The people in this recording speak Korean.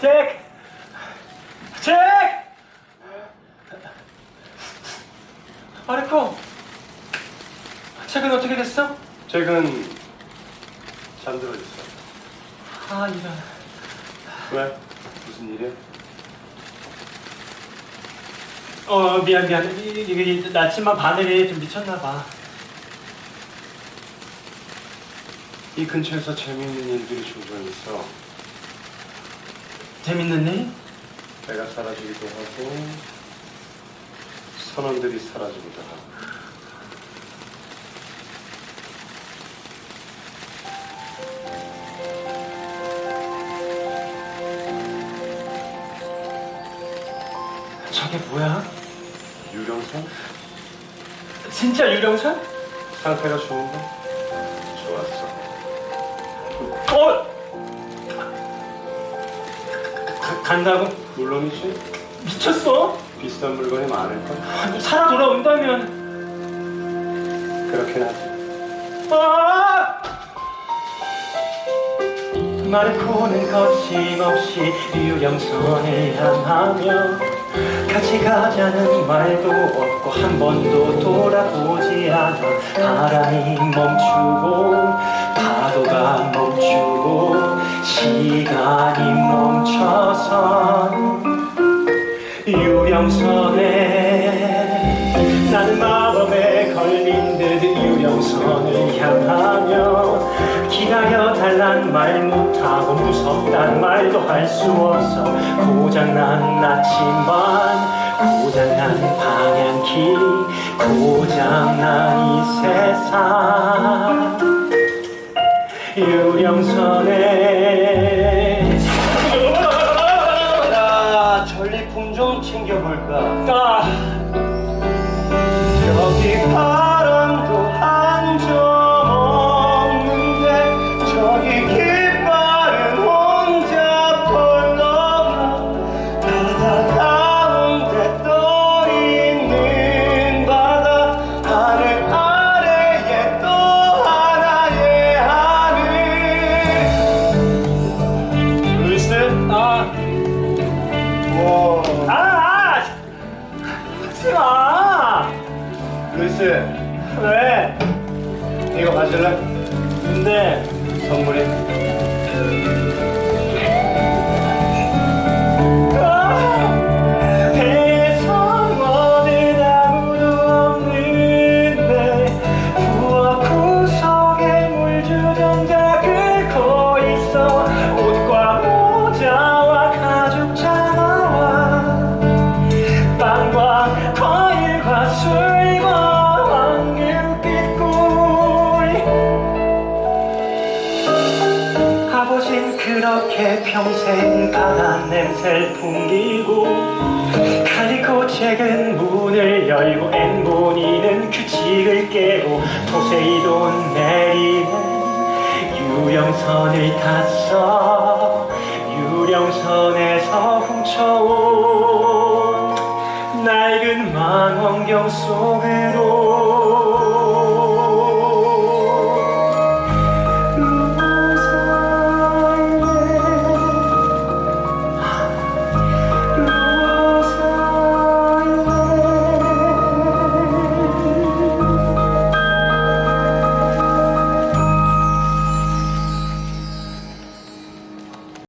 잭! 잭! 마르코, 잭은 어떻게 됐어? 잭은 잠들어 있어. 아, 이런. 왜? 무슨 일이야? 어, 미안, 미안. 이- 이게 이- 나침반 바늘이 좀 미쳤나봐. 이 근처에서 재미있는 일들이 종종 있어. 재밌는 일? 내가 사라지기도 하고 선원들이 사라지기도 하고. 저게 뭐야? 유령선? 진짜 유령선? 상태가 좋은가? 좋았어. 어! 가, 간다고? 물론이지. 미쳤어? 비싼 물건이 많을걸? 아, 살아 돌아온다면. 그렇긴 하지. 아! 마르코는 거침없이 유령선을 향하며 같이 가자는 말도 없고 한 번도 돌아보지 않아 바람이 멈추고 파도가 멈추고 시간이 유령선에 나는 마법에 걸린 듯 유령선을 향하며 기다려 달란 말 못하고 무섭단 말도 할 수 없어. 고장난 나침반 고장난 방향키 고장난 이 세상. 유령선에 좀 챙겨볼까? 아, 여기 바람도 한점 없는데 저기 깃발은 혼자 펄럭아 바다 가운데 떠 있는 바다 하늘 아래에 또 하나의 하늘. 루이스 아, 와. 아, 루이스 왜? 이거 가질래? 근데 선물이 그렇게 평생 바다 냄새를 풍기고 칼리코 책은 문을 열고 엠보니는 규칙을 깨고 포세이돈 메리는 유령선을 탔어. 유령선에서 훔쳐온 낡은 망원경 속으로